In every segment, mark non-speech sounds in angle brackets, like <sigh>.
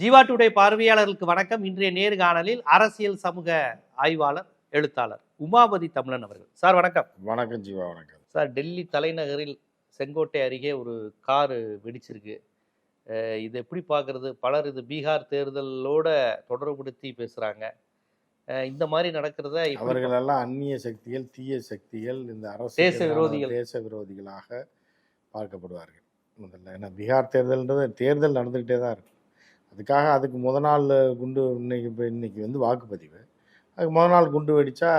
Jeeva today பார்வையாளர்களுக்கு வணக்கம். இன்றைய நேர்காணலில் அரசியல் சமூக ஆய்வாளர் எழுத்தாளர் உமாபதி தமிழன் அவர்கள். சார் வணக்கம். வணக்கம் ஜீவா வணக்கம். சார் டெல்லி தலைநகரில் செங்கோட்டை அருகே ஒரு காரு வெடிச்சிருக்கு. இது எப்படி பார்க்கறது? பலர் இது பீகார் தேர்தலோட தொடர்புபடுத்தி பேசுறாங்க. அஹ் இந்த மாதிரி நடக்கிறத எப்படி அவர்கள் எல்லாம் அந்நிய சக்திகள் தீய சக்திகள் இந்த அரசு தேச விரோதிகள். தேச விரோதிகளாக பார்க்கப்படுவார்கள். முதல்ல ஏன்னா பீகார் தேர்தல்ன்றது தேர்தல் நடந்துக்கிட்டே தான் இருக்கும் அதுக்காக அதுக்கு முத நாள் குண்டு இன்னைக்கு இப்போ இன்னைக்கு வந்து வாக்குப்பதிவு. அதுக்கு முத நாள் குண்டு வெடிச்சா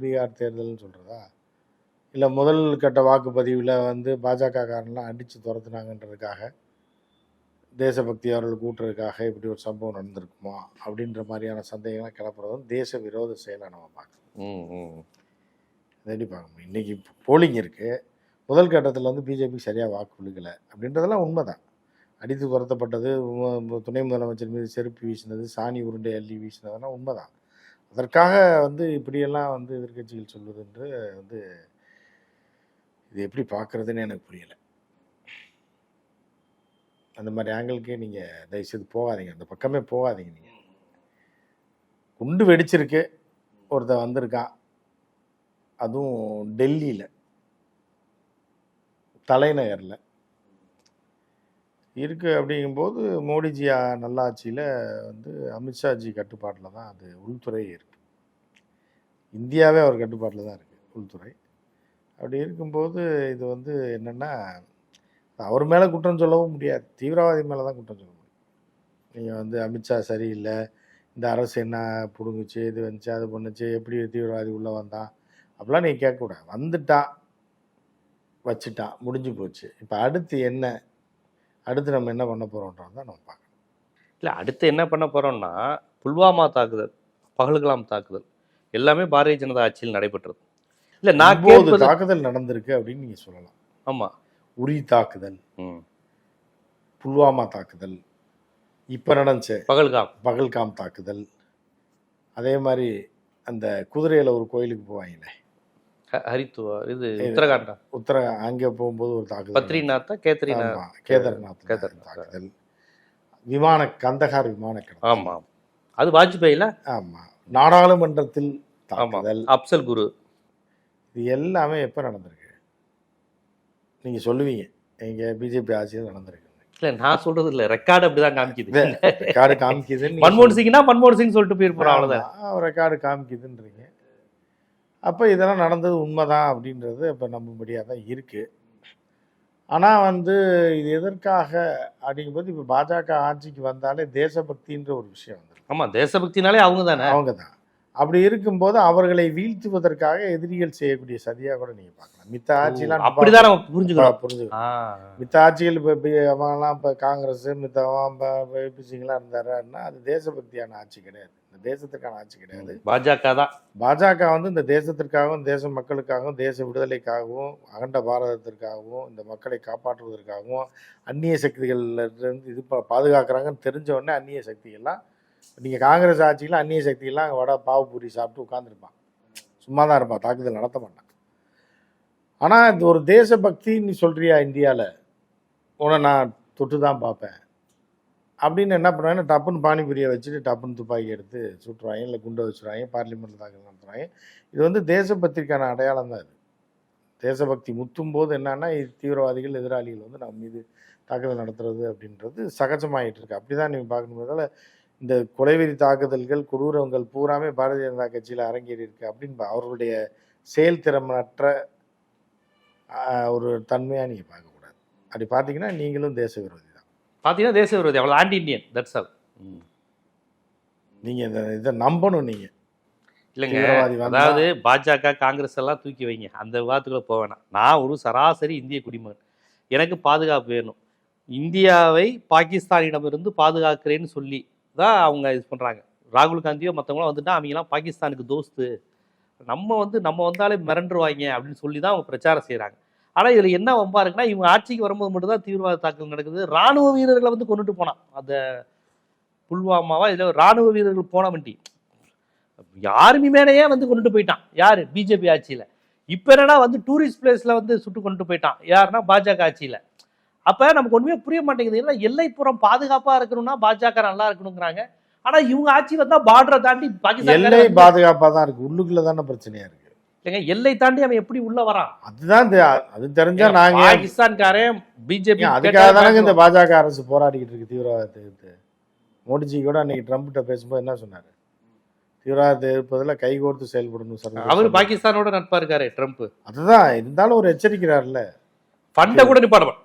பீகார் தேர்தல்னு சொல்கிறதா இல்லை முதல் கட்ட வாக்குப்பதிவில் வந்து பாஜக காரன்லாம் அடித்து துரத்துனாங்கன்றதுக்காக தேசபக்தி அவர்கள் கூட்டுறதுக்காக இப்படி ஒரு சம்பவம் நடந்திருக்குமா? அப்படின்ற மாதிரியான சந்தேகம்லாம் கிளப்புறது வந்து தேச விரோத செயலை நம்ம பார்க்கணும். தேடி பார்க்க முடியும்? இன்றைக்கி போலிங் இருக்குது முதல் கட்டத்தில் வந்து பிஜேபி சரியாக வாக்கு விழுகலை அப்படின்றதெல்லாம் உண்மைதான். அடித்து துரத்தப்பட்டது துணை முதலமைச்சர் மீது செருப்பு வீசினது சாணி உருண்டை அள்ளி வீசினதெல்லாம் உண்மைதான். அதற்காக வந்து இப்படியெல்லாம் வந்து எதிர்க்கட்சிகள் சொல்வதுன்று வந்து இது எப்படி பார்க்குறதுன்னு எனக்கு புரியலை. அந்த மாதிரி ஆங்கிளுக்கே நீங்கள் தயவுசெய்து போகாதீங்க. அந்த பக்கமே போகாதீங்க நீங்கள் குண்டு வெடிச்சிருக்கு. ஒருத்தன் வந்திருக்கான். அதுவும் டெல்லியில். தலைநகரில். இருக்குது அப்படிங்கும்போது மோடிஜி நல்லாட்சியில் வந்து அமித்ஷாஜி கட்டுப்பாட்டில் தான் அது உள்துறை இருக்குது இந்தியாவே அவர் கட்டுப்பாட்டில் தான் இருக்குது உள்துறை. அப்படி இருக்கும்போது இது வந்து என்னென்னா அவர் மேலே குற்றம் சொல்லவும் முடியாது. தீவிரவாதி மேலே தான் குற்றம் சொல்ல முடியும். நீங்கள் வந்து அமித்ஷா சரியில்லை இந்த அரசு என்ன பிடுங்குச்சு இது வந்துச்சு அது பண்ணுச்சு எப்படி தீவிரவாதி உள்ளே வந்தான் அப்படிலாம் நீங்கள் கேட்கக்கூடாது. வந்துட்டான் வச்சுட்டான் முடிஞ்சு போச்சு. இப்போ அடுத்து என்ன? அடுத்து நம்ம என்ன பண்ண போகிறோன்றது தான் நம்ம பார்க்கணும். இல்ல அடுத்து என்ன பண்ண போறோம்னா புல்வாமா தாக்குதல் பகல்கலாம் தாக்குதல் எல்லாமே பாரதிய ஜனதா ஆட்சியில் நடைபெற்றது. இல்ல நான் தாக்குதல் நடந்திருக்கு அப்படின்னு நீங்கள் சொல்லலாம். ஆமா. உரி தாக்குதல் ம். புல்வாமா தாக்குதல் இப்போ நடந்துச்சு பகல்காம். பகல்காம் தாக்குதல் அதே மாதிரி அந்த குதிரையில் ஒரு கோயிலுக்கு போவாங்களே ஹரித்துவா? இது உத்தரகாண்டா? உத்தர அங்கே போகும்போது ஒரு தாக்குதல் பத்ரிநாத்தா கேத்ரிநாத் கேதார்நாத் கேதார்நாத். தாக்குதல். விமான கந்தகார் விமான கடத்தல். ஆமா அது வாஜ்பாயில? ஆமா. நாடாளுமன்றத்தில் தாக்குதல். அப்சல் குரு. இது எல்லாமே எப்போ நடந்திருக்கு? நீங்க சொல்லுவீங்க. எங்க பிஜேபி ஆட்சியில் நடந்திருக்கு. இல்ல நான் சொல்றது இல்ல. ரெக்கார்டு அப்படிதான் காமிக்குது. ரெக்கார்டு காமிக்குதுன்னு மன்மோகன் சிங்னா மன்மோகன் சிங் சொல்லிட்டு போயிருப்போம் அவ்வளவுதான். ரெக்கார்டு காமிக்குதுன்றீங்க. அப்போ இதெல்லாம் நடந்தது உண்மைதான் அப்படின்றது இப்போ நம்பும்படியாக தான் இருக்கு. ஆனால் வந்து இது எதற்காக அப்படிங்கும்போது இப்போ பாஜக ஆட்சிக்கு வந்தாலே தேசபக்தின்ற ஒரு விஷயம் வந்துருக்கு. ஆமா தேசபக்தினாலே அவங்க தானே அவங்க தான் அப்படி இருக்கும்போது அவர்களை வீழ்த்துவதற்காக எதிரிகள் செய்யக்கூடிய சதியா கூட நீங்க பார்க்கலாம். மித்த ஆட்சியெல்லாம் அப்படிதான் நம்ம புரிஞ்சுக்கணும் ஆ. மித்த ஆட்சிகள் இப்போ இப்போ அவங்கலாம் இப்போ காங்கிரஸ் மித்தவன் பிசிங்கெல்லாம் இருந்தாருன்னா அது தேசபக்தியான ஆட்சி கிடையாது. இந்த தேசத்துக்கான ஆட்சி கிடையாது. பாஜக தான். பாஜக வந்து இந்த தேசத்திற்காகவும் தேச மக்களுக்காகவும் தேச விடுதலைக்காகவும் அகண்ட பாரதத்திற்காகவும் இந்த மக்களை காப்பாற்றுவதற்காகவும் அந்நிய சக்திகள்ல இருந்து இது பாதுகாக்கிறாங்கன்னு தெரிஞ்ச உடனே அந்நிய சக்திகள்லாம் நீங்கள் காங்கிரஸ் ஆட்சியில் அந்நிய சக்திகள்லாம் அங்கே வட பாவுபூரி சாப்பிட்டு உட்காந்துருப்பான் சும்மா தான் இருப்பான் தாக்குதல் நடத்த மாட்டான். ஆனால் இது ஒரு தேசபக்தி நீ சொல்றியா இந்தியாவில் உன்னை நான் தொட்டு தான் பார்ப்பேன். அப்படின்னு என்ன பண்ணுவாங்க டப்புன்னு பானிபூரியை வச்சுட்டு டப்புன்னு துப்பாக்கி எடுத்து சுட்டுறாங்க இல்லை குண்டை வச்சுருவாங்க பார்லிமெண்ட்டில் தாக்கல் நடத்துகிறாங்க இது வந்து தேசபக்திக்கான அடையாளம் தான் இது. தேசபக்தி முத்தும் போது என்னன்னா இது தீவிரவாதிகள் எதிராளிகள் வந்து நம்ம மீது தாக்குதல் நடத்துறது அப்படின்றது சகஜமாயிட்டு இருக்கு. அப்படிதான் நீங்கள் பார்க்கணும் இந்த கொலைவெறி தாக்குதல்கள் கொடூரங்கள் பூராமே பாரதிய ஜனதா கட்சியில் அரங்கேறி இருக்கு அப்படின்னு அவர்களுடைய செயல்திறமற்ற திறமற்ற ஒரு தன்மையாக நீங்கள் பார்க்கக்கூடாது. அப்படி பார்த்தீங்கன்னா நீங்களும் தேச விரோதி தான் பாத்தீங்கன்னா தேச விரோதி அவ்வளவு ஆன்டி இந்தியன் தட்ஸ் ஆல் நீங்க இந்த இதை நம்பணும் நீங்க. இல்லைங்க அதாவது பாஜக காங்கிரஸ் எல்லாம் தூக்கி வைங்க. அந்த விவாதத்துக்குள்ள போக வேணாம். நான் ஒரு சராசரி இந்திய குடிமகன். எனக்கு பாதுகாப்பு வேணும். இந்தியாவை பாகிஸ்தானிடமிருந்து பாதுகாக்கிறேன்னு சொல்லி தான் அவங்க இது பண்றாங்க. ராகுல் காந்தியோ மற்றவங்களாம் வந்துட்டா அவங்கலாம் பாகிஸ்தானுக்கு தோஸ்து. நம்ம வந்து நம்ம வந்தாலே மிரண்டுருவாங்க அப்படின்னு சொல்லி தான் அவங்க பிரச்சாரம் செய்றாங்க. ஆனா இதுல என்ன வம்பா இருக்குன்னா இவங்க ஆட்சிக்கு வரும்போது மட்டும்தான் தீவிரவாத தாக்குதல் நடக்குது. ராணுவ வீரர்களை வந்து கொண்டுட்டு போனான். அந்த புல்வாமாவா இதுல ராணுவ வீரர்கள் போன வண்டி. ஆர்மி மேனையே வந்து கொண்டுட்டு போயிட்டான். யாரு? பிஜேபி ஆட்சியில. இப்ப என்னன்னா வந்து டூரிஸ்ட் பிளேஸ்ல வந்து சுட்டு கொண்டு போயிட்டான். யாருன்னா பாஜக ஆட்சியில. அப்ப நமக்கு ஒண்ணுமே புரிய மாட்டேங்குது. ஏன்னா எல்லைப்புறம் பாதுகாப்பா இருக்கணும்னா பாஜக நல்லா இருக்கணுங்கிறாங்க. ஆனா இவங்க ஆட்சி வந்தா பார்டரை தாண்டி பாகிஸ்தான் எல்லை பாதுகாப்பா தான் இருக்கு. உள்ளுக்குள்ள தானே பிரச்சனையா இருக்கு. இல்லைங்க எல்லை தாண்டி அவன் எப்படி உள்ள வரான்? அதுதான் அது தெரிஞ்சா நாங்க பாகிஸ்தான்காரன் பிஜேபி அதுக்காக தானங்க இந்த பாஜக அரசு போராடிக்கிட்டு இருக்கு தீவிரவாதத்தை எதிர்த்து. மோடிஜி கூட அன்னைக்கு ட்ரம்ப்கிட்ட பேசும்போது என்ன சொன்னாரு? தீவிரவாதத்தை எதிர்ப்பதில் கைகோர்த்து செயல்படணும் சார் அவர் பாகிஸ்தானோட நட்பா இருக்காரு ட்ரம்ப். அதுதான் இருந்தாலும் ஒரு எச்சரிக்கிறார்ல ஃபண்டை கூட மாட்டான்.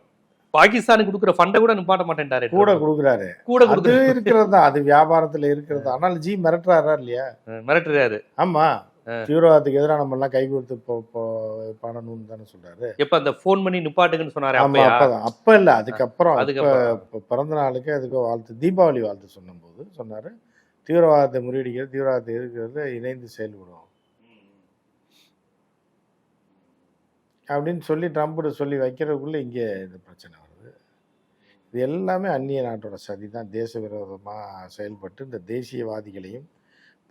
பாகிஸ்தானுக்கு கொடுக்குற ஃபண்டை கூட நிப்பாட்ட மாட்டேன்டாரு கூட. கொடுக்குறாரு. கூட அது கொடுக்குற இருக்கிறது தான் அது வியாபாரத்துல இருக்கிறது. <laughs> ஆனால் ஜி மிரட்டுறாரா இல்லையா? மிரட்டுறாரு. ஆமா. தீவிரவாதத்துக்கு எதிராக நம்ம எல்லாம் கைகோர்த்து போ- போ- பண்ணணும்னு தானே சொல்றாரு. எப்ப அந்த ஃபோன் பண்ணி நிப்பாட்டுங்கன்னு சொன்னாரு அப்பதான். அப்ப இல்ல அதுக்கப்புறம் பிறந்த நாளுக்கு அதுக்கு வாழ்த்து தீபாவளி வாழ்த்து சொன்னபோது சொன்னாரு. தீவிரவாதத்தை முறியடிக்கிறது தீவிரவாதத்தை எதிர்க்கிறது இணைந்து செயல்படும் அப்படின்னு சொல்லி ட்ரம்ப்கிட்ட சொல்லி வைக்கிறதுக்குள்ள இங்கே இந்த பிரச்சனை வருது. இது எல்லாமே அந்நிய நாட்டோட சதி தான். தேச விரோதமாக செயல்பட்டு இந்த தேசியவாதிகளையும்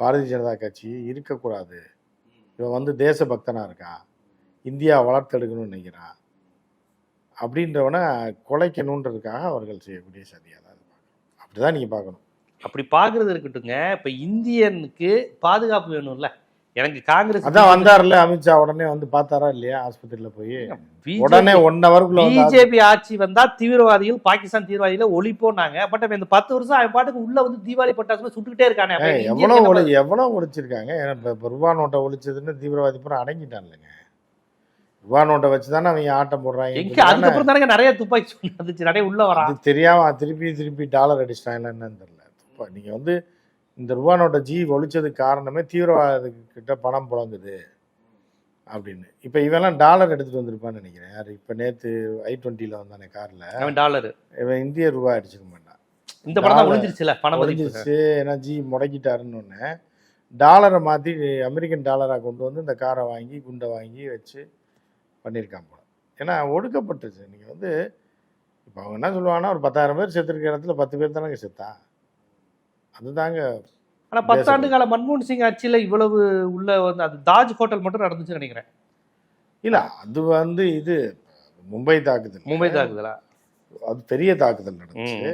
பாரதிய ஜனதா கட்சி இருக்கக்கூடாது. இவன் வந்து தேசபக்தனா இருக்கான் இந்தியா வளர்த்தெடுக்கணும்னு நினைக்கிறான் அப்படின்றவனை குலைக்கணுன்றதுக்காக அவர்கள் செய்யக்கூடிய சதியாக தான் அப்படிதான் நீங்கள் பார்க்கணும். அப்படி பார்க்குறது இருக்கட்டுங்க இப்போ இந்தியனுக்கு பாதுகாப்பு வேணும்ல. எனக்கு காங்கிரஸ் அதான் வந்தார்ல அமித்ஷா உடனே வந்து பார்த்தாரா இல்லையா ஆஸ்பத்திரியில போய்? உடனே ஒன் ஹவருக்குள்ள பிஜேபி ஆட்சி வந்தா தீவிரவாதிகள் பாகிஸ்தான் தீவிரவாதிகளை ஒழிப்போனாங்க பட் இந்த பத்து வருஷம் அவன் பாட்டுக்கு உள்ள வந்து தீபாவளி பட்டாசுல சுட்டுக்கிட்டே இருக்கானே. எவ்வளவு ஒளி எவ்வளவு ஒழிச்சிருக்காங்க? ரூபா நோட்டை ஒழிச்சதுன்னு தீவிரவாதி பூரா அடங்கிட்டான்லங்க ரூபா நோட்டை வச்சு தானே அவங்க ஆட்டம் போடுறாங்க எங்க அதுக்கப்புறம் தானே நிறைய துப்பாக்கி வந்துச்சு. நிறைய உள்ள வரான். தெரியாம திருப்பி திருப்பி டாலர் அடிச்சிட்டாங்களா என்னன்னு தெரியல. நீங்க வந்து இந்த ரூபா நோட்டை ஜி ஒழிச்சதுக்கு காரணமே தீவிரவாதக்கிட்ட பணம் புழங்குது அப்படின்னு. இப்ப இவெல்லாம் டாலர் எடுத்துட்டு வந்திருப்பான்னு நினைக்கிறேன். யாரு? இப்ப நேத்து ஐ டுவெண்ட்டில வந்தானே கார்ல. அவன் டாலர் இவன் இந்திய ரூபாய் அடிச்சிருக்க மாட்டான். இந்த படம் தான். ஒளிஞ்சிருச்சுல பணம். ஒழிஞ்சிருச்சு. ஏன்னா ஜி முடக்கிட்டாருன்னு ஒன்று டாலரை மாற்றி அமெரிக்கன் டாலராக கொண்டு வந்து இந்த காரை வாங்கி குண்டை வாங்கி வச்சு பண்ணியிருக்கான் போல. ஏன்னா ஒடுக்கப்பட்டுச்சு நீங்கள் வந்து இப்போ அவங்க என்ன சொல்லுவாங்கன்னா ஒரு பத்தாயிரம் பேர் செத்துருக்க இடத்துல பத்து பேர் தானங்க செத்தா அதுதாங்க ஆனா பத்தாண்டு கால மன்மோகன் சிங் ஆட்சியில இவ்வளவு உள்ள வந்து அது தாஜ் ஹோட்டல் மட்டும் நடந்துச்சுன்னு நினைக்கிறேன். இல்லை அது வந்து இது மும்பை தாக்குதல். மும்பை தாக்குதலா? அது பெரிய தாக்குதல் நடந்துச்சு.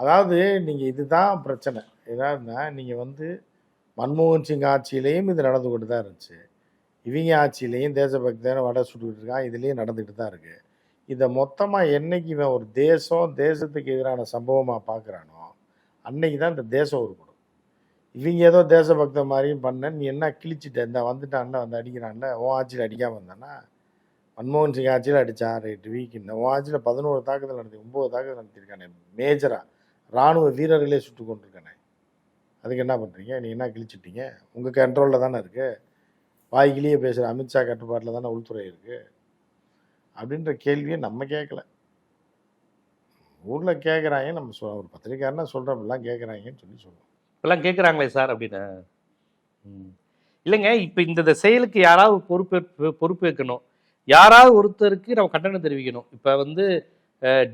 அதாவது நீங்கள் இதுதான் பிரச்சனை. ஏதாவதுன்னா நீங்கள் வந்து மன்மோகன் சிங் ஆட்சியிலையும் இது நடந்து கொண்டு தான் இருந்துச்சு. இவங்க ஆட்சியிலையும் தேசபக்தன வடை சுட்டுக்கிட்டு இருக்கான் இதுலேயும் நடந்துக்கிட்டு தான் இருக்கு. இதை மொத்தமாக என்னைக்கு இவன் ஒரு தேசம் தேசத்துக்கு எதிரான சம்பவமாக பார்க்குறானோ அன்னைக்கு தான் இந்த தேசம் உருப்படும் இவங்க ஏதோ தேசபக்த மாதிரியும் பண்ண நீ என்ன கிழிச்சிட்ட? இந்த வந்துட்டான்ல வந்து அடிக்கிறான்ல உன் ஆட்சியில் அடிக்காமல் இருந்தானா? மன்மோகன் சிங் ஆட்சியில் அடித்தான் ரைட்டு வீக் இந்த உன் ஆட்சியில் பதினோரு தாக்குதல் நடத்தி ஒம்பது தாக்குதல் நடத்தியிருக்கானே மேஜராக ராணுவ வீரர்களே சுட்டு கொண்டிருக்கானே. அதுக்கு என்ன பண்ணுறீங்க நீ என்ன கிழிச்சிட்டீங்க? உங்கள் கண்ட்ரோலில் தானே இருக்குது வாய்க்கிலேயே பேசுகிற அமித்ஷா கட்டுப்பாட்டில் தானே உள்துறை இருக்குது அப்படின்ற கேள்வியை நம்ம கேட்கல. ஊரில் கேட்குறாங்க நம்ம சொ ஒரு பத்திரிக்காரனா சொல்கிறப்பெல்லாம் கேட்குறாங்கன்னு சொல்லி சொல்லுவோம் இப்பெல்லாம் கேட்குறாங்களே சார் அப்படின்னு. ம். இல்லைங்க இப்போ இந்த செயலுக்கு யாராவது பொறுப்பேற்பு பொறுப்பேற்கணும் யாராவது ஒருத்தருக்கு நம்ம கண்டனம் தெரிவிக்கணும். இப்போ வந்து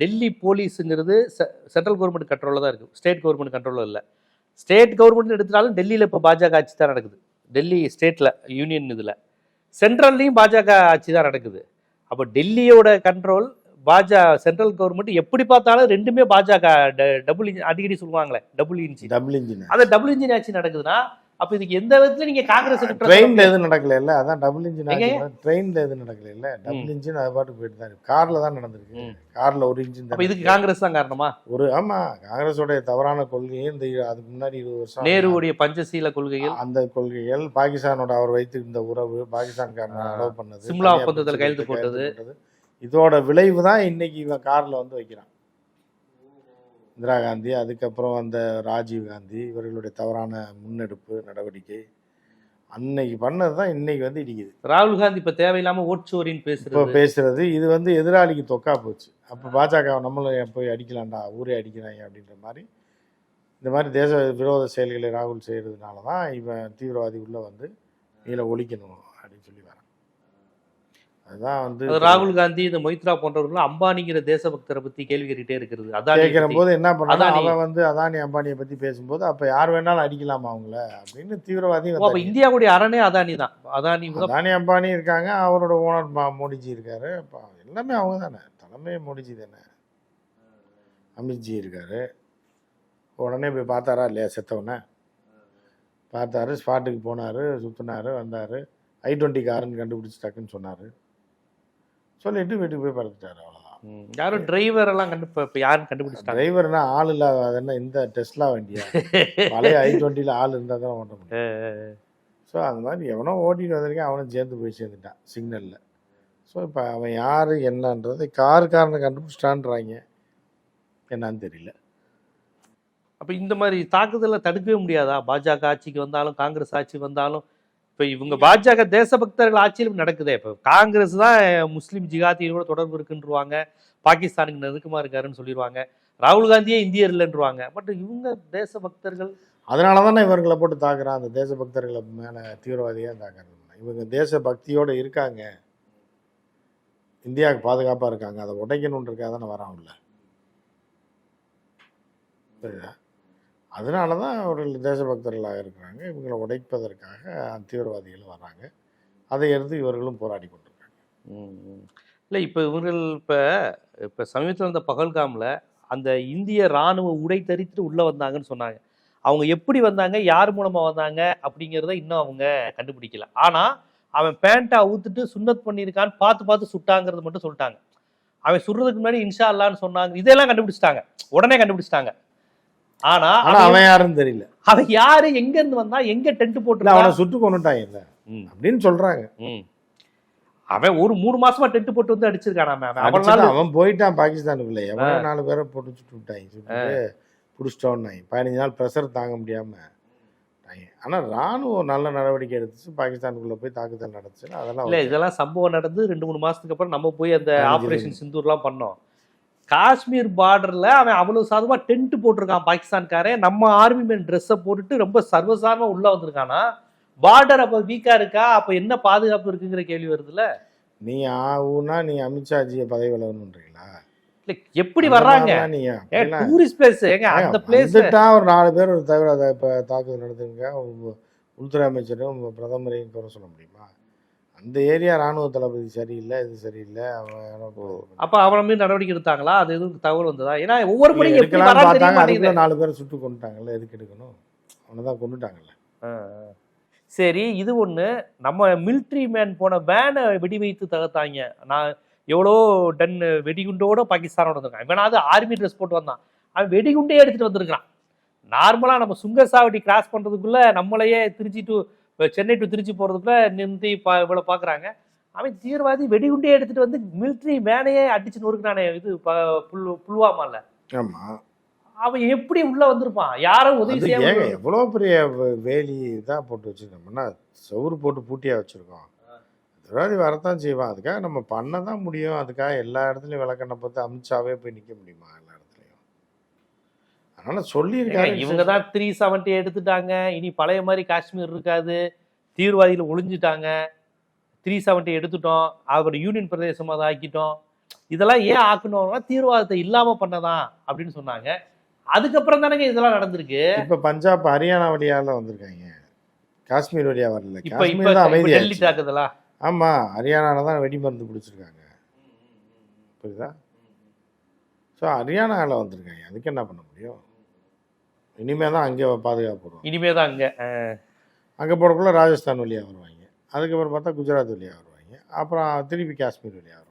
டெல்லி போலீஸுங்கிறது சென்ட்ரல் கவர்மெண்ட் கண்ட்ரோலில் தான் இருக்குது ஸ்டேட் கவர்மெண்ட் கண்ட்ரோலில் இல்லை. ஸ்டேட் கவர்மெண்ட் எடுத்தாலும் டெல்லியில் இப்போ பாஜக ஆட்சி தான் நடக்குது. டெல்லி ஸ்டேட்டில் யூனியன் இதில். சென்ட்ரல்லையும் பாஜக ஆட்சி தான் நடக்குது. அப்போ டெல்லியோட கண்ட்ரோல் பாஜக சென்ட்ரல் கவர்மெண்ட் எப்படி பார்த்தாலும் ரெண்டுமே பாஜக டபுள் இன்ஜின் அடிக்கடி சொல்லுவாங்களே டபுள் இன்ஜின் டபுள் இன்ஜின் அந்த டபுள் இன்ஜின் ஆட்சி நடக்குதுன்னா அப்ப இதுக்கு எந்த விதத்துல நீங்க காங்கிரஸ் ட்ரெயினில் எதுவும் நடக்கல இல்லை அதான் டபுள் இன்ஜின்? ட்ரெயினில் எதுவும் நடக்கல இல்லை டபுள் இன்ஜின் அது பாட்டுக்கு போயிட்டு தான் காரில் தான் நடந்திருக்கு. காரில் ஒரு இன்ஜின் அப்ப இதுக்கு காங்கிரஸ் தான் காரணமா ஒரு ஆமா காங்கிரஸோடைய தவறான கொள்கையை இந்த அதுக்கு முன்னாடி இருபது வருஷம் நேருவுடைய பஞ்சசீல கொள்கைகள் அந்த கொள்கைகள் பாகிஸ்தானோட அவர் வைத்திருந்த உறவு பாகிஸ்தான்காரனை ஆ. அலோவ் பண்ணது சிம்லா ஒப்பந்தத்துல கையெழுத்து போட்டது. இதோட விளைவு தான் இன்னைக்கு இவன் கார்ல வந்து வைக்கிறான். இந்திரா காந்தி அதுக்கப்புறம் அந்த ராஜீவ் காந்தி இவர்களுடைய தவறான முன்னெடுப்பு நடவடிக்கை அன்னைக்கு பண்ணது தான் இன்னைக்கு வந்து இடிக்குது. ராகுல் காந்தி இப்ப தேவையில்லாம ஓட்சோரின்னு இப்போ பேசுறது பேசுறது இது வந்து எதிராளிக்கு தொக்கா போச்சு. அப்போ பாஜக நம்மளும் போய் அடிக்கலாம்டா ஊரே அடிக்கிறாங்க அப்படின்ற மாதிரி இந்த மாதிரி தேச விரோத செயல்களை ராகுல் செய்கிறதுனால தான் இவன் தீவிரவாதி உள்ள வந்து இதில் ஒழிக்கணும் அப்படின்னு சொல்லி அதுதான் வந்து ராகுல் காந்தி இந்த மொய்த்ரா போன்றவர்கள் அம்பானிங்கிற தேசபக்தரை பத்தி கேள்வி கேட்டுட்டே இருக்கிறது. அதான் கேட்கிற போது என்ன பண்ணா அதானி. அவன் வந்து அதானி அம்பானியை பத்தி பேசும்போது அப்ப யார் வேணாலும் அடிக்கலாமா அவங்கள? அப்படின்னு தீவிரவாதி அப்ப இந்தியாவுடைய அரணே அதானி தான். அதானி தான் அதானி அம்பானி இருக்காங்க அவரோட ஓனர் மோடிஜி இருக்காரு. எல்லாமே அவங்க தானே. தலைமை மோடிஜி தானே. அமித்ஜி இருக்கார். உடனே போய் பார்த்தாரா இல்லையா செத்தவொடனே பார்த்தாரு ஸ்பாட்டுக்கு போனார் சுற்றினார் வந்தார். ஐ டுவெண்ட்டி காருன்னு கண்டுபிடிச்சி டக்குன்னு சொன்னார். சொல்லிட்டு வீட்டுக்கு போய் படுத்துட்டாரு அவ்வளோதான். யாரும் டிரைவர் எல்லாம் கண்டு இப்ப யாரும் கண்டுபிடிச்சிட்டாங்க? டிரைவர்னா ஆள் இல்லாத அது என்ன இந்த டெஸ்ட்லா வண்டியா? பழைய ஐ டுவெண்ட்டியில் ஆள் இருந்தால் தான் ஓட்ட முடியும். <laughs> ஸோ அந்த மாதிரி எவனோ ஓட்டிட்டு வந்திருக்கேன் அவனும் சேர்ந்து போய் சேர்ந்துட்டான் சிக்னலில் ஸோ இப்போ அவன் யார் என்னன்றது காருக்காரனை கண்டுபிடிச்சிட்டான்றாங்க. என்னன்னு தெரியல. அப்ப இந்த மாதிரி தாக்குதலை தடுக்கவே முடியாதா? பாஜக ஆட்சிக்கு வந்தாலும் காங்கிரஸ் ஆட்சி வந்தாலும் இப்போ இவங்க பாஜக தேசபக்தர்கள் ஆட்சியிலும் நடக்குதே. இப்போ காங்கிரஸ் தான் முஸ்லீம் ஜிகாத்தியோட தொடர்பு இருக்குன்றவாங்க. பாகிஸ்தானுக்கு நெருக்கமாக இருக்காருன்னு சொல்லிடுவாங்க ராகுல் காந்தியே இந்தியர் இல்லைன்றவாங்க. பட் இவங்க தேசபக்தர்கள் அதனால தானே இவர்களை போட்டு தாக்குறான். அந்த தேசபக்தர்களை மேலே தீவிரவாதியாக தாக்குறாங்க. இவங்க தேசபக்தியோடு இருக்காங்க. இந்தியாவுக்கு பாதுகாப்பாக இருக்காங்க. அதை உடைக்கணுன்றக்காக தானே வரான்ல புரியுதா அதனால தான் அவர்கள் தேசபக்தர்களாக இருக்கிறாங்க. இவங்களை உடைப்பதற்காக தீவிரவாதிகள் வர்றாங்க. அதை எடுத்து இவர்களும் போராடி கொண்டிருக்காங்க. இல்லை இப்போ இவர்கள் இப்போ இப்போ சமீபத்தில் இருந்த பகல்காமில் அந்த இந்திய ராணுவ உடை தரித்துட்டு உள்ளே வந்தாங்கன்னு சொன்னாங்க. அவங்க எப்படி வந்தாங்க? யார் மூலமாக வந்தாங்க? அப்படிங்கிறத இன்னும் அவங்க கண்டுபிடிக்கல. ஆனால் அவன் பேண்ட்டை அவுத்துட்டு சுண்ணத் பண்ணியிருக்கான்னு பார்த்து பார்த்து சுட்டாங்கிறது மட்டும் சொல்லிட்டாங்க. அவன் சுடுறதுக்கு முன்னாடி இன்ஷா அல்லான்னு சொன்னாங்க. இதெல்லாம் கண்டுபிடிச்சிட்டாங்க. உடனே கண்டுபிடிச்சிட்டாங்க. ஆனா ஆனால் அவன் யாருன்னு தெரியல. அவன் யாரு எங்க இருந்து வந்தா எங்க டென்ட் போட்டு அவனை சுட்டு கொண்டுட்டாங்க இல்லை அப்படின்னு சொல்கிறாங்க ம். அவன் ஒரு மூணு மாசமா டென்ட் போட்டு வந்து அடிச்சிருக்கான் அவன். போயிட்டான் பாகிஸ்தானுக்குள்ள. எவ்வளோ நாலு பேரை போட்டு சுட்டு விட்டாங்க சுட்டு பிடிச்சிட்டோன்னாங்க பதினஞ்சு நாள் ப்ரெஷர் தாங்க முடியாம ஆனா ராணுவம் நல்ல நடவடிக்கை எடுத்துச்சு. பாகிஸ்தானுக்குள்ள போய் தாக்குதல் நடந்துச்சுன்னா அதெல்லாம் இல்ல. இதெல்லாம் சம்பவம் நடந்து ரெண்டு மூணு மாசத்துக்கு அப்புறம் நம்ம போய் அந்த ஆபரேஷன் சிந்தூர்லாம் பண்ணோம். காஷ்மீர் பார்டர்ல அவன் அவ்வளவு சாதுவா டென்ட் போட்டிருக்கான் பாகிஸ்தான்காரன். நம்ம ஆர்மி மேன் ட்ரெஸ்ஸை போட்டுட்டு ரொம்ப சர்வசாதாரணமா உள்ள வந்திருக்கானா? பார்டர் அப்ப வீக்கா இருக்கா? அப்ப என்ன பாதுகாப்பு இருக்குங்கிற கேள்வி வருதுல்ல? நீ ஆகுனா நீ அமித்ஷாஜியை பதவி விலகணுன்றீங்களா இல்ல எப்படி வர்றாங்க? டூரிஸ்ட் பிளேஸ் ஏங்க அந்த பிளேஸ் வந்துட்டா ஒரு நாலு பேர் ஒரு தவிர அதை இப்போ தாக்குதல் நடத்துங்க உள்துறை அமைச்சரும் பிரதமரையும் குறை சொல்ல முடியுமா? அந்த ஏரியா ராணுவ தளபதி சரியில்லை இது சரியில்லை அவன் அப்ப அவன மீது நடவடிக்கை எடுத்தாங்களா? அது எதுவும் தகவல் வந்ததா? ஏன்னா ஒவ்வொரு வரான்னு தெரிய பார்த்தாங்க அதுக்குள்ள நாலு பேரை சுட்டு கொண்டுட்டாங்கல்ல எதுக்கு எடுக்கணும்? அவனை தான் கொண்டுட்டாங்கல்ல சரி இது ஒண்ணு. நம்ம மிலிட்ரி மேன் போன வேனை வெடி வைத்து தகர்த்தாங்க. நான் எவ்வளோ டன் வெடிகுண்டோட பாகிஸ்தானோட வந்திருக்கான். இவனாவது ஆர்மி ட்ரெஸ் போட்டு வந்தான். அவன் வெடிகுண்டே எடுத்துட்டு வந்திருக்கான் நார்மலா நம்ம சுங்கசாவடி கிராஸ் பண்றதுக்குள்ள நம்மளையே திருச்சி டு சென்னை டு திருச்சி போறதுக்குள்ள நிறுத்தி பா இவ்வளவு பாக்குறாங்க. அவன் தீவிரவாதி வெடிகுண்டே எடுத்துட்டு வந்து மிலிட்ரி வேனையே அடிச்சு நொறுக்குனானே இது புல் புல்வாமால. ஆமா. அவன் எப்படி உள்ள வந்திருப்பான்? யாரும் உதவி ஏங்க எவ்வளோ பெரிய வேலி தான் போட்டு வச்சிருக்கோம்னா சவுறு போட்டு பூட்டியா வச்சிருக்கோம். துராதி வரத்தான் செய்வான். அதுக்காக நம்ம பண்ண தான் முடியும். அதுக்காக எல்லா இடத்துலையும் விளக்கண்ணை பார்த்து அமித்ஷாவே போய் நிற்க முடியுமா? எல்லா இடத்துலையும். அதனால சொல்லியிருக்காரு இவங்க தான் த்ரீ செவன்ட்டி எடுத்துட்டாங்க. இனி பழைய மாதிரி காஷ்மீர் இருக்காது. தீவிரவாதிகள் ஒளிஞ்சிட்டாங்க. த்ரீ செவன்ட்டி எடுத்துட்டோம். அவர் யூனியன் பிரதேசமாக அதை ஆக்கிட்டோம். இதெல்லாம் ஏன் ஆக்கணும்னா தீவிரவாதத்தை இல்லாம பண்ணதான் அப்படின்னு சொன்னாங்க. அதுக்கப்புறம் தானங்க இதெல்லாம் நடந்திருக்கு. இப்ப பஞ்சாப் ஹரியானா வழியால வந்திருக்காங்க. காஷ்மீர் வழியா வரல. காஷ்மீர் தான் அமைதியாச்சு. தாக்குதலா? ஆமா ஹரியானால தான் வெடி மருந்து பிடிச்சிருக்காங்க. புரியுதா? ஸோ ஹரியானாவில் வந்திருக்காங்க. அதுக்கு என்ன பண்ண முடியும்? இனிமே தான் அங்கே பாதுகாப்பு வரும் இனிமே தான் அங்க அங்கே போகிறக்குள்ள ராஜஸ்தான் வழியாக வருவாங்க. அதுக்கப்புறம் பார்த்தா குஜராத் வழியாக வருவாங்க. அப்புறம் திருப்பி காஷ்மீர் வழியாக வருவாங்க.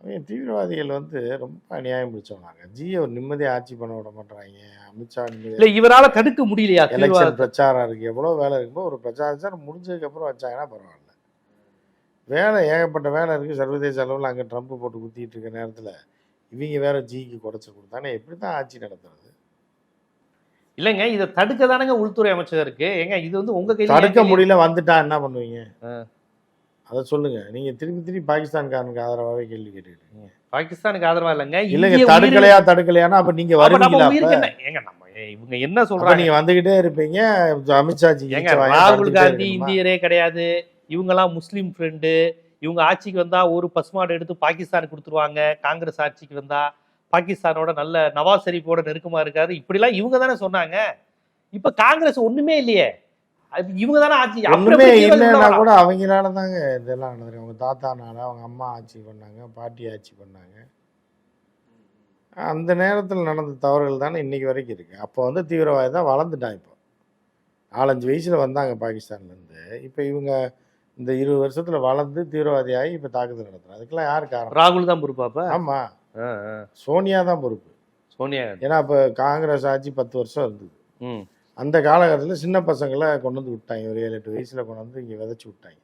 அவங்க தீவிரவாதிகள் வந்து ரொம்ப அநியாயம் பிடிச்சவனாங்க ஜியை ஒரு நிம்மதியாக ஆட்சி பண்ண விட மாட்டாங்க அமித்ஷா நிம்மதியாக இல்ல இவரால தடுக்க முடியலையா எலெக்ஷன் பிரச்சாரம் இருக்குது எவ்வளோ வேலை இருக்கும்போது ஒரு பிரச்சாரம் முடிஞ்சதுக்கப்புறம் வச்சாங்கன்னா பரவாயில்ல. வேலை ஏகப்பட்ட வேலை இருக்குது சர்வதேச அளவில் அங்கே ட்ரம்ப் போட்டு குத்திட்டு இருக்க நேரத்தில் இவங்க வேற ஜிக்கு குறைச்சி கொடுத்தானே எப்படி தான் ஆட்சி நடத்துறது? இல்லைங்க இதை தடுக்க தானங்க உள்துறை அமைச்சர் இருக்கு. ஏங்க இது வந்து உங்க கையில தடுக்க முடியல வந்துட்டா என்ன பண்ணுவீங்க. அதை சொல்லுங்க. நீங்க திருப்பி திருப்பி பாகிஸ்தான்காரனுக்கு ஆதரவாகவே கேள்வி கேட்டுக்கிட்டு இருக்கீங்க பாகிஸ்தானுக்கு ஆதரவா இல்லைங்க. இல்லைங்க தடுக்கலையா தடுக்கலையானா அப்ப நீங்க வருவீங்களா ஏங்க நம்ம இவங்க என்ன சொல்றாங்க? நீங்க வந்துகிட்டே இருப்பீங்க அமித்ஷா ஜி ராகுல் காந்தி? இந்தியரே கிடையாது. இவங்கெல்லாம் முஸ்லீம் ஃப்ரெண்டு இவங்க ஆட்சிக்கு வந்தா ஒரு பசுமாடு எடுத்து பாகிஸ்தானுக்கு கொடுத்துருவாங்க. காங்கிரஸ் ஆட்சிக்கு வந்தா பாகிஸ்தானோட நல்ல நவாஸ் ஷெரீஃபோட நெருக்கமா இருக்காரு. இப்படிலாம் இவங்க தானே சொன்னாங்க. இப்ப காங்கிரஸ் ஒண்ணுமே இல்லையே. இவங்க தானே ஆட்சி. ஒண்ணுமே இல்லைன்னா கூட அவங்களால தாங்க இதெல்லாம் நடந்திருக்கு அவங்க தாத்தானால அவங்க அம்மா ஆட்சி பண்ணாங்க பாட்டி ஆட்சி பண்ணாங்க. அந்த நேரத்தில் நடந்த தவறுகள் தானே இன்னைக்கு வரைக்கும் இருக்கு. அப்போ வந்து தீவிரவாதி தான் வளர்ந்துட்டான் இப்போ. நாலஞ்சு வயசுல வந்தாங்க பாகிஸ்தான்லேருந்து. இப்போ இவங்க இந்த இருபது வருஷத்துல வளர்ந்து தீவிரவாதியாகி இப்போ தாக்குதல் நடத்துறாங்க. அதுக்கெல்லாம் யார் காரணம்? ராகுல் தான் பொறுப்பாப்ப? ஆமா. சோனியா தான் பொறுப்பு. சோனியா. ஏன்னா இப்போ காங்கிரஸ் ஆட்சி பத்து வருஷம் இருந்தது. அந்த காலகட்டத்தில் சின்ன பசங்களை கொண்டு வந்து விட்டாங்க. ஒரு ஏழு எட்டு வயசில் கொண்டு வந்து இங்கே விதைச்சி விட்டாங்க.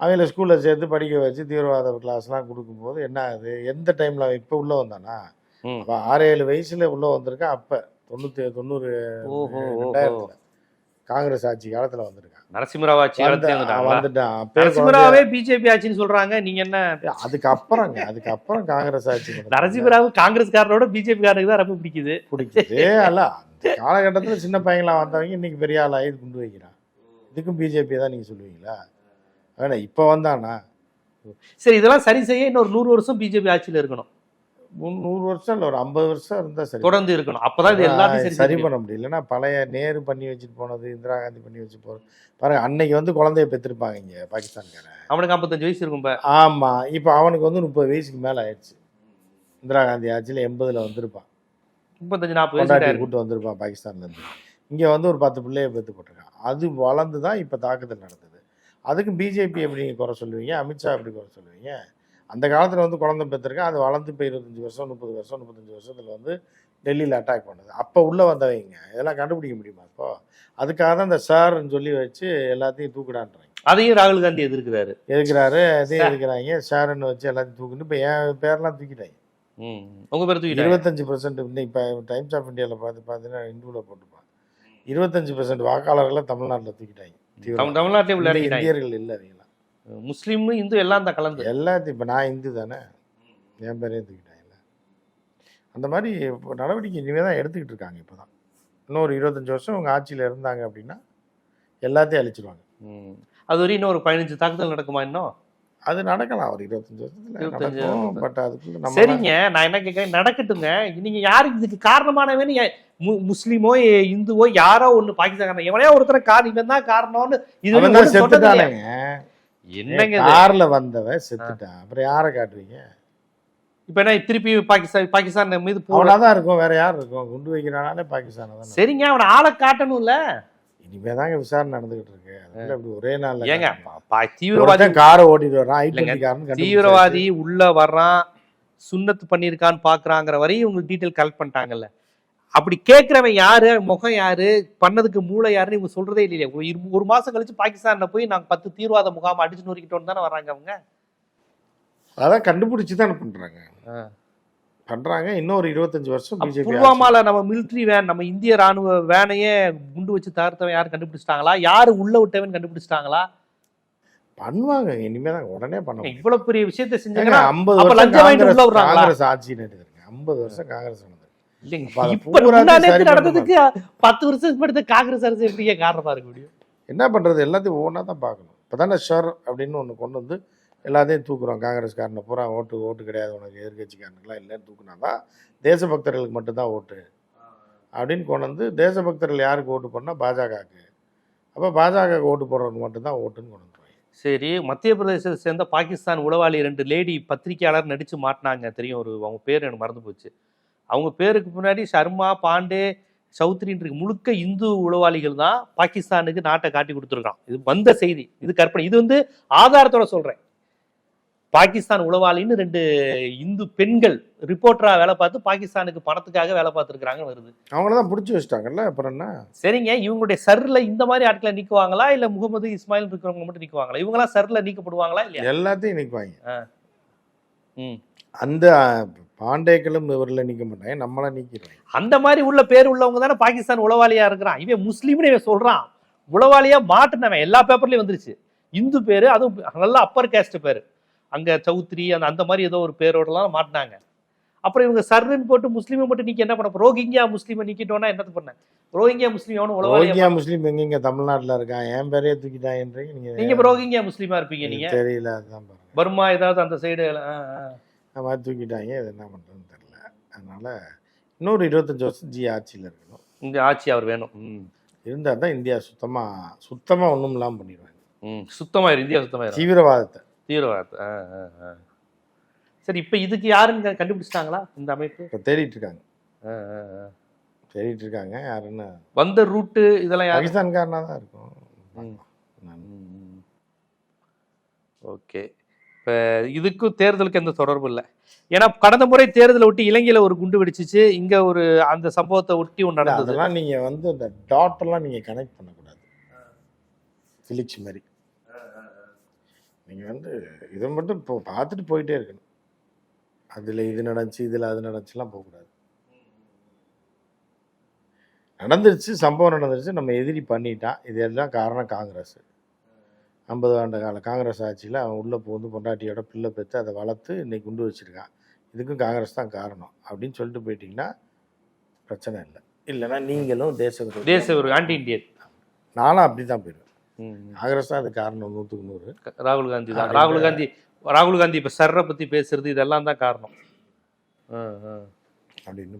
அவங்கள ஸ்கூலில் சேர்த்து படிக்க வச்சு தீவிரவாத கிளாஸ்லாம் கொடுக்கும்போது என்ன ஆகுது? எந்த டைமில் இப்போ உள்ளே வந்தானா? அப்போ ஆறு ஏழு வயசில் உள்ளே வந்திருக்கான் அப்போ. தொண்ணூற்றி தொண்ணூறு ரெண்டாயிரத்தில். காங்கிரஸ் ஆட்சி காலத்தில் வந்திருக்கான் நரசிம்மராவ் ஆட்சி நரசிம்மராவே பிஜேபி ஆட்சின்னு சொல்றாங்க. நீங்க என்ன அதுக்கப்புறங்க அதுக்கப்புறம் காங்கிரஸ் ஆட்சி. நரசிம்மராவ் காங்கிரஸ்காரனோட பிஜேபி காரனுக்கு தான் ரொம்ப பிடிக்குது. பிடிக்குது. அல்ல அந்த காலகட்டத்தில் சின்ன பையங்களா வந்தவங்க இன்னைக்கு பெரிய ஆளாகி குண்டு வைக்கிறான். இதுக்கும் பிஜேபி தான் நீங்கள் சொல்லுவீங்களா? வேணா இப்போ வந்தானா? சரி இதெல்லாம் சரி செய்ய இன்னொரு நூறு வருஷம் பிஜேபி ஆட்சியில இருக்கணும். நூறு வருஷம் இல்லை ஒரு ஐம்பது வருஷம் இருந்தால் சரி. தொடர்ந்து இருக்கணும். அப்பதான் இது எல்லாத்தையும் சரி பண்ண முடியும் இல்லைன்னா பழைய நேரு பண்ணி வச்சுட்டு போனது இந்திரா காந்தி பண்ணி வச்சு போகிறது பாருங்க அன்னைக்கு வந்து குழந்தைய பெற்றிருப்பாங்க இங்கே பாகிஸ்தான்காரன். அவனுக்கு 55 வயசு இருக்கும் ஆமாம் இப்போ அவனுக்கு வந்து முப்பது வயசுக்கு மேலே ஆயிடுச்சு. இந்திரா காந்தி ஆட்சியில் எண்பதில் வந்திருப்பான். முப்பத்தஞ்சு நாற்பது வயசு. கூட்டு வந்திருப்பான் பாகிஸ்தான்லேருந்து. இங்கே வந்து ஒரு பத்து பிள்ளைய பெற்று போட்டிருக்கான் அது வளர்ந்து தான் இப்போ தாக்குதல் நடந்தது. அதுக்கு பிஜேபி எப்படி நீங்க குறை சொல்லுவீங்க? அமித்ஷா எப்படி குறை சொல்லுவீங்க? அந்த காலத்தில் வந்து குழந்தை பெற்றிருக்கான் அது வளர்ந்து இப்போ இருபத்தஞ்சி வருஷம் முப்பது வருஷம் முப்பத்தஞ்சு வருஷத்தில் வந்து டெல்லியில் அட்டாக் பண்ணுது. அப்போ உள்ளே வந்தவங்க. இதெல்லாம் கண்டுபிடிக்க முடியுமா இப்போ? அதுக்காக தான் இந்த சார்ன்னு சொல்லி வச்சு எல்லாத்தையும் தூக்கிடான்றாங்க. அதையும் ராகுல் காந்தி எதிர்க்கிறாரு. எதுக்குறாரு அதையும் எதுக்குறாங்க ஷாருன்னு வச்சு எல்லாத்தையும் தூக்கிட்டு இப்போ என் பேர்லாம் தூக்கிட்டாங்க. ம். உங்க பேர் தூக்கிட்டாங்க? இருபத்தஞ்சு பர்சன்ட் இப்போ டைம்ஸ் ஆஃப் இந்தியாவில் பார்த்து பார்த்தீங்கன்னா இந்துவில் போட்டுப்பான் இருபத்தஞ்சு பர்சன்ட் வாக்காளர்களை தமிழ்நாட்டில் தூக்கிட்டாங்க. தமிழ் தமிழ்நாட்டிலே இந்தியர்கள் இல்லை முஸ்லீம் இந்து எல்லாம் தான் கலந்து. எல்லாத்தையும் இப்போ நான் இந்து தானே? என் பேரையும் தூக்கிட்டாங்கல்ல அந்த மாதிரி இப்போ நடவடிக்கை இனிமேல் தான் எடுத்துக்கிட்டு இருக்காங்க இப்போ தான் இன்னொரு இருபத்தஞ்சி வருஷம் அவங்க ஆட்சியில் இருந்தாங்க அப்படின்னா எல்லாத்தையும் அழிச்சிருவாங்க. அது வரையும் இன்னும் ஒரு பதினஞ்சு தாக்குதல் நடக்குமா இன்னும்? அது நடக்கலாம். ஒரு இருபத்தஞ்சி வருஷத்துல 25 நடக்கும். பட் அதுக்குள்ள நம்ம சரிங்க. நான் என்ன கேட்கறேன் நடக்கட்டுங்க. நீங்க யாருக்கு இதுக்கு காரணமானவன் முஸ்லீமோ இந்துவோ யாரோ ஒண்ணு பாகிஸ்தான் எவனையோ ஒருத்தர காரணம். இவன் தான் காரணம்னு இது? செத்துட்டானேங்க என்னங்க? கார்ல வந்தவன் செத்துட்டான் அப்புறம் யாரை காட்டுவீங்க? இப்ப என்ன திருப்பி பாகிஸ்தான் பாகிஸ்தான் மீது போற அவனா தான் இருக்கும் வேற யார் இருக்கும்? குண்டு வைக்கிறானாலே பாகிஸ்தான் தான் சரிங்க அவனை ஆளை காட்டணும்ல. இனிமே தாங்க விசாரணை நடந்துகிட்டு இருக்கு. அதுக்குள்ள இப்படி ஒரே நாள்ல ஏங்க தீவிரவாதி காரை ஓட்டிட்டு வரான் ஐடி தீவிரவாதி உள்ள வர்றான். சுண்ணத்து பண்ணியிருக்கான்னு பாக்குறாங்கிற வரையும் இவங்க டீட்டெயில் கலெக்ட் பண்ணிட்டாங்கல்ல. அப்படி கேட்கிறவன் யாரு? முகம் யாரு? பண்ணதுக்கு மூளை யாருன்னு இவங்க சொல்றதே இல்லையா. ஒரு மாசம் கழிச்சு பாகிஸ்தான்ல போய் நாங்க பத்து தீவிரவாத முகாம் அடிச்சு நொறுக்கிட்டோம் தானே வர்றாங்க அவங்க? அதான் கண்டுபிடிச்சு தானே பண்றாங்க. பண்றாங்க. இன்னொரு இருபத்தஞ்சு வருஷம் புல்வாமால நம்ம மிலிட்ரி வேன் நம்ம இந்திய ராணுவ வேனையே குண்டு வச்சு தகர்த்தவன் யாரும் கண்டுபிடிச்சிட்டாங்களா? யாரு உள்ள விட்டவன் கண்டுபிடிச்சிட்டாங்களா? பண்ணுவாங்க. இனிமே தான் உடனே பண்ண முடியும். இவ்வளவு பெரிய விஷயத்த 50 அப்ப வருஷம் காங்கிரஸ் ஆட்சி நடக்குதுங்க ஐம்பது வருஷம் காங்கிரஸ் இப்ப நடந்ததுக்கு பத்து வருஷத்துக்கு அடுத்த காங்கிரஸ் அரசு எப்படியே காரணமா இருக்க முடியும்? என்ன பண்றது? எல்லாத்தையும் ஒவ்வொன்றா தான் பார்க்கணும். இப்போதானே ஷர் அப்படின்னு ஒன்று கொண்டு வந்து எல்லாத்தையும் தூக்குறோம். காங்கிரஸ்காரனை பூரா ஓட்டு ஓட்டு கிடையாது உனக்கு. எதிர்கட்சிக்காரனுக்குலாம் இல்லைன்னு தூக்குனா தான் தேசபக்தர்களுக்கு மட்டும்தான் ஓட்டு. அப்படின்னு கொண்டு வந்து தேசபக்தர்கள் யாருக்கு ஓட்டு போடணும் பாஜகவுக்கு. அப்போ பாஜக ஓட்டு போடுறவங்க மட்டும்தான் ஓட்டுன்னு கொண்டு வந்துருவாங்க சரி மத்திய பிரதேசத்தை சேர்ந்த பாகிஸ்தான் உளவாளி ரெண்டு லேடி பத்திரிக்கையாளர் நடிச்சு மாட்டினாங்க. தெரியும் ஒரு அவங்க பேர் எனக்கு மறந்து போச்சு. அவங்க பேருக்கு முன்னாடி சர்மா பாண்டே இருக்கு முழுக்க இந்து உளவாளிகள் தான் பாகிஸ்தானுக்கு நாட்டை காட்டி கொடுத்துருக்கான் இது வந்த செய்தி. இது கற்பனை. இது வந்து ஆதாரத்தோட சொல்றேன். பாகிஸ்தான் உளவாளின்னு ரெண்டு இந்து பெண்கள் ரிப்போர்ட்டரா வேலை பார்த்து பாகிஸ்தானுக்கு பணத்துக்காக வேலை பார்த்துருக்காங்கன்னு வருது. அவங்கள தான் பிடிச்சி வச்சிட்டாங்கல்ல அப்புறம் என்ன? சரிங்க. இவங்களுடைய சர்ல இந்த மாதிரி ஆட்களை நீக்குவாங்களா? இல்ல முகமது இஸ்மாயில் இருக்கிறவங்க மட்டும் நீக்குவாங்களா? இவங்கெல்லாம் சர்ல நீக்கப்படுவாங்களா? இல்லையா? எல்லாத்தையும் நிற்பாங்க ம். அந்த பாண்டேக்களும் இவரில் நிற்க மாட்டாங்க நம்மளாம் நீக்கிடுவாங்க. அந்த மாதிரி உள்ள பேர் உள்ளவங்க தானே பாகிஸ்தான் உளவாளியா இருக்கிறான். இவன் முஸ்லீம்னு இவன் சொல்றான். உளவாளியா மாட்டுனவன் எல்லா பேப்பர்லயும் வந்துருச்சு. இந்து பேரு அதுவும் நல்ல அப்பர் கேஸ்ட் பேரு. அங்க சௌத்ரி அந்த அந்த மாதிரி ஏதோ ஒரு பேரோடலாம் மாட்டினாங்க. அப்புறம் இவங்க சர்ன்னு போட்டு முஸ்லீமை மட்டும் நீக்கி என்ன பண்ண? ரோஹிங்கியா முஸ்லீமை நீக்கிட்டோம்னா என்னது பண்ண? ரோஹிங்கியா முஸ்லீம் எவனும் ரோஹிங்கியா முஸ்லீம் எங்கெங்க தமிழ்நாட்டில் இருக்கான்? என் பேரையே தூக்கிட்டாங்கன்றீங்க நீங்க நீங்க இப்ப ரோஹிங்கியா முஸ்லீமா இருப்பீங்க நீங்க? தெரியல பர்மா ஏதாவது அந்த சைடு மாதிரி தூக்கிட்டாங்க இது என்ன பண்ணுறதுன்னு தெரில அதனால இன்னொரு இருபத்தஞ்சி வருஷம் ஜி ஆட்சியில் இருக்கணும். இந்த ஆட்சி அவர் வேணும். இருந்தால் தான் இந்தியா சுத்தமாக சுத்தமாக ஒன்றும் இல்லாமல் பண்ணிடுவாங்க. ம். சுத்தமாயிரும் இந்தியா சுத்தமாயிரும். தீவிரவாதத்தை. தீவிரவாதத்தை. சரி இப்போ இதுக்கு யாருங்க கண்டுபிடிச்சிட்டாங்களா இந்த அமைப்பு? இப்போ தேடிட்டு இருக்காங்க. தேடிட்டு இருக்காங்க யாருன்னு வந்த ரூட்டு இதெல்லாம் யாரு? பாகிஸ்தான்காரனா தான் இருக்கும் ஓகே. இப்போ இதுக்கும் தேர்தலுக்கு எந்த தொடர்பும் இல்லை. ஏன்னா கடந்த முறை தேர்தலை ஒட்டி இலங்கையில ஒரு குண்டு வெடிச்சிச்சு. இங்க ஒரு அந்த சம்பவத்தை ஒட்டி ஒன்று நடந்தது. அதெல்லாம் நீங்க வந்து இந்த டாட் எல்லாம் நீங்க கனெக்ட் பண்ணக்கூடாது. ஃபிலிக்ஸ் மாதிரி. நீங்க வந்து இதை மட்டும் இப்போ பார்த்துட்டு போயிட்டே இருக்கணும். அதுல இது நடந்துச்சு இதுல அது நடந்துச்சுலாம் போகக்கூடாது. நடந்துருச்சு சம்பவம் நடந்துருச்சு நம்ம எதிரி பண்ணிட்டான் இது எல்லாம் காரணம் காங்கிரஸ். ஐம்பது ஆண்டு கால காங்கிரஸ் ஆட்சியில் அவன் உள்ளே புகுந்து பொண்டாட்டியோட பிள்ளை பெற்று அதை வளர்த்து இன்னைக்கு குண்டு வச்சிருக்கான். இதுக்கும் காங்கிரஸ் தான் காரணம். அப்படின்னு சொல்லிட்டு போயிட்டீங்கன்னா பிரச்சனை இல்லை. இல்லைன்னா நீங்களும் தேச. தேச ஒரு ஆன்டி நானும் அப்படி தான் போயிடுவேன் காங்கிரஸ் தான் அது காரணம் நூற்றுக்கு நூறு. ராகுல் காந்தி தான். ராகுல் காந்தி ராகுல் காந்தி இப்ப சர்ரை பத்தி பேசுறது இதெல்லாம் தான் காரணம். அப்படின்னு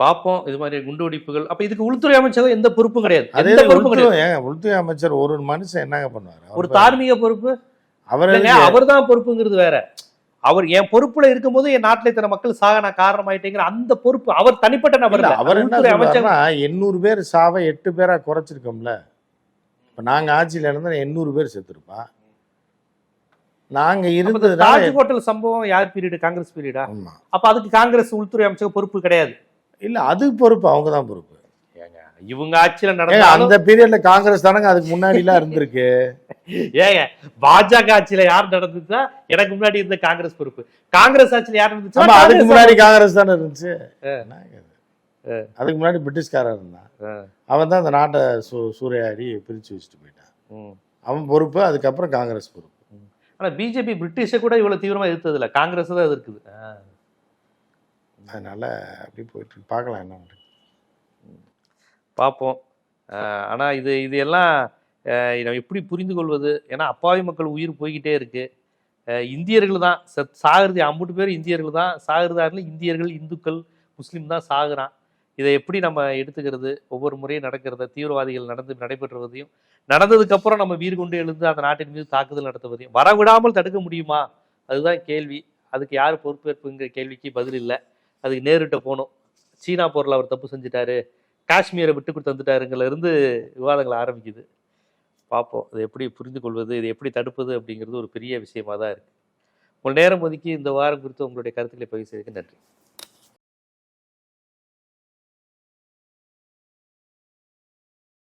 பார்ப்போம் இது மாதிரி குண்டு வெடிப்புகள் அப்ப இதுக்கு உள்துறை அமைச்சர் எந்த பொறுப்பும் கிடையாது. எந்த பொறுப்பும் கிடையாது. உள்துறை அமைச்சர் ஒரு மனுஷன் என்னங்க பண்ணுவார்? ஒரு தார்மீக பொறுப்பு? அவர் அவர் தான் பொறுப்புங்கிறது வேற. அவர் என் பொறுப்புல இருக்கும்போது என் நாட்டில் இத்தனை மக்கள் சாக நான் காரணமாயிட்டேங்கிற அந்த பொறுப்பு அவர் தனிப்பட்ட நபர். அவர் என்ன உள்துறை அமைச்சர் எண்ணூறு பேர் சாவை எட்டு பேரா குறைச்சிருக்கோம்ல. இப்ப நாங்க ஆட்சியில இருந்தா எண்ணூறு பேர் செத்துருப்பா. நாங்க அப்ப இந்த இருந்ததுனால தாஜ் ஹோட்டல் சம்பவம் யார் பீரியடு? காங்கிரஸ் பீரியடா? அப்ப அதுக்கு காங்கிரஸ் உள்துறை அமைச்சர் பொறுப்பு கிடையாது. இல்ல அது பொறுப்பு அவங்க தான் பொறுப்பு. ஏங்க இவங்க ஆட்சியில நடந்தாலும் அந்த பீரியட்ல காங்கிரஸ் தானங்க அதுக்கு முன்னாடி எல்லாம் இருந்திருக்கு. <laughs> ஏங்க பாஜக ஆட்சியில யார் நடந்துச்சா? எனக்கு முன்னாடி இருந்த காங்கிரஸ் பொறுப்பு. காங்கிரஸ் ஆட்சியில யார் நடந்துச்சா? அதுக்கு முன்னாடி காங்கிரஸ் தானே இருந்துச்சு? அதுக்கு முன்னாடி பிரிட்டிஷ்காரன் இருந்தான். அவன் தான் அந்த நாட்டை சூ சூறையாடி பிரிச்சு வச்சுட்டு போயிட்டான். அவன் பொறுப்பு அதுக்கப்புறம் காங்கிரஸ் பொறுப்பு. ஆனா பிஜேபி பிரிட்டிஷை கூட இவ்வளவு தீவிரமா எதிர்த்தது இல்ல காங்கிரஸ் தான் எதிர்க்குது. ஆ. அதனால் அப்படி போயிட்டு பார்க்கலாம் என்ன பார்ப்போம். ஆனால் இது இது எல்லாம் எப்படி புரிந்து கொள்வது? ஏன்னா அப்பாவி மக்கள் உயிர் போய்கிட்டே இருக்குது இந்தியர்கள் தான். செத் சாகிறது அம்புட்டு பேர் இந்தியர்கள் தான். சாகிறதாருல இந்தியர்கள் இந்துக்கள் முஸ்லீம் தான் சாகுறான். இதை எப்படி நம்ம எடுத்துக்கிறது? ஒவ்வொரு முறையும் நடக்கிறத தீவிரவாதிகள் நடந்து நடைபெற்றுவதையும் நடந்ததுக்கப்புறம் நம்ம வீர் கொண்டு எழுந்து அந்த நாட்டின் மீது தாக்குதல் நடத்துவதையும் வரவிடாமல் தடுக்க முடியுமா? அதுதான் கேள்வி. அதுக்கு யார் பொறுப்பேற்புங்கிற கேள்விக்கு பதில் இல்லை. அதுக்கு நேருட்ட போகணும் சீனா போரில் அவர் தப்பு செஞ்சுட்டாரு. காஷ்மீரை விட்டு கொடுத்து வந்துட்டாருங்கள விவாதங்கள் ஆரம்பிக்குது. பார்ப்போம் இதை எப்படி புரிந்து கொள்வது இதை எப்படி தடுப்பது? அப்படிங்கிறது ஒரு பெரிய விஷயமா தான் இருக்குது உங்கள் நேரம் ஒதுக்கி இந்த வாரம் குறித்து உங்களுடைய கருத்துக்களை பகிர்ந்ததுக்கு நன்றி.